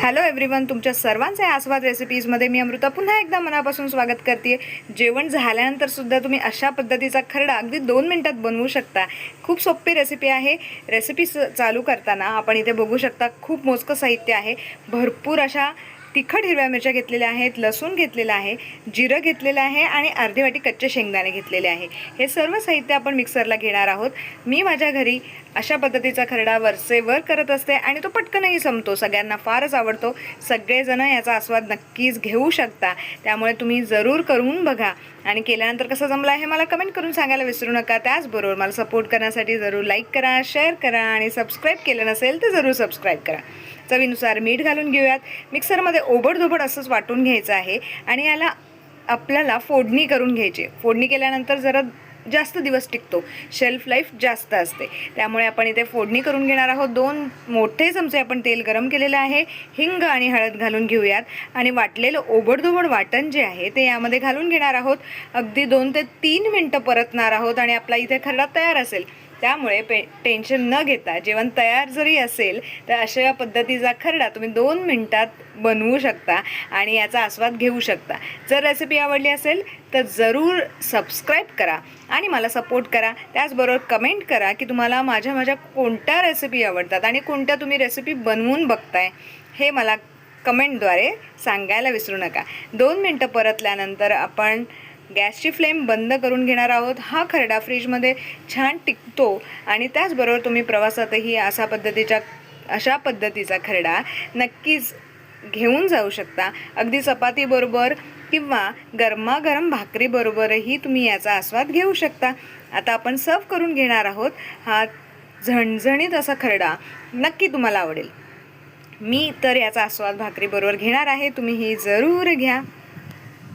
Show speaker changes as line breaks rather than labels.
Hello everyone तुमच्या सर्वांचे आस्वाद रेसिपीजमध्ये मी अमृता पुन्हा एकदा मनापासून स्वागत करते. जेवण झाल्यानंतर सुद्धा तुम्ही अशा पद्धतीचा खरडा अगदी दोन मिनटात बनवू शकता. खूप सोपी रेसिपी आहे. रेसिपी चालू करताना आपण इथे बघू शकता खूप मोजकं साहित्य आहे. भरपूर अशा तिखट हिरव्या मिरच्या घेतलेल्या आहेत लसूण घेतलेलं आहे जिरं घेतलेलं आहे आणि अर्धी वाटी कच्चे शेंगदाणे घेतलेले आहे. हे सर्व साहित्य आपण मिक्सरला घेणार आहोत. मी माझ्या घरी अशा पद्धतीचा खरडा वरचेवर करत असते आणि तो पटकनही संपतो. सगळ्यांना फारच आवडतो. सगळेजण याचा आस्वाद नक्कीच घेऊ शकता. त्यामुळे तुम्ही जरूर करून बघा. आणि केल्यानंतर कसं जमलं आहे मला कमेंट करून सांगायला विसरू नका. त्याचबरोबर मला सपोर्ट करण्यासाठी जरूर लाईक करा शेअर करा आणि सबस्क्राईब केलं नसेल तर जरूर सबस्क्राईब करा. चवीनुसार मीठ घालून घेऊयात. मिक्सरमध्ये ओबडधोबड असंच वाटून घ्यायचं आहे आणि याला आपल्याला फोडणी करून घ्यायची फोडणी केल्यानंतर जरा जास्त दिवस टिकतो. शेल्फ लाईफ जास्त असते. त्यामुळे आपण इथे फोडणी करून घेणार आहोत. दोन मोठे चमचे आपण तेल गरम केलेलं आहे. हिंग आणि हळद घालून घेऊयात. आणि वाटलेलं ओबडधोबड वाटण जे आहे ते यामध्ये घालून घेणार आहोत. अगदी दोन ते तीन मिनटं परतणार आहोत आणि आपला इथे खरडा तयार असेल. त्यामुळे पे टेन्शन न घेता जेवण तयार जरी असेल तर अशा या पद्धतीचा खरडा तुम्ही दोन मिनटात बनवू शकता आणि याचा आस्वाद घेऊ शकता. जर रेसिपी आवडली असेल तर जरूर सबस्क्राईब करा आणि मला सपोर्ट करा. त्याचबरोबर कमेंट करा की तुम्हाला माझ्या माझ्या कोणत्या रेसिपी आवडतात आणि कोणत्या तुम्ही रेसिपी बनवून बघताय हे मला कमेंटद्वारे सांगायला विसरू नका. दोन मिनटं परतल्यानंतर आपण गॅसची फ्लेम बंद करून घेणार आहोत. हा खरडा फ्रीजमध्ये छान टिकतो आणि त्याचबरोबर तुम्ही प्रवासातही अशा पद्धतीच्या अशा पद्धतीचा खरडा नक्कीच घेऊन जाऊ शकता. अगदी चपातीबरोबर किंवा गरमागरम भाकरीबरोबरही तुम्ही याचा आस्वाद घेऊ शकता. आता आपण सर्व करून घेणार आहोत. हा झणझणीत असा खरडा नक्की तुम्हाला आवडेल. मी तर याचा आस्वाद भाकरीबरोबर घेणार आहे. तुम्ही ही जरूर घ्या.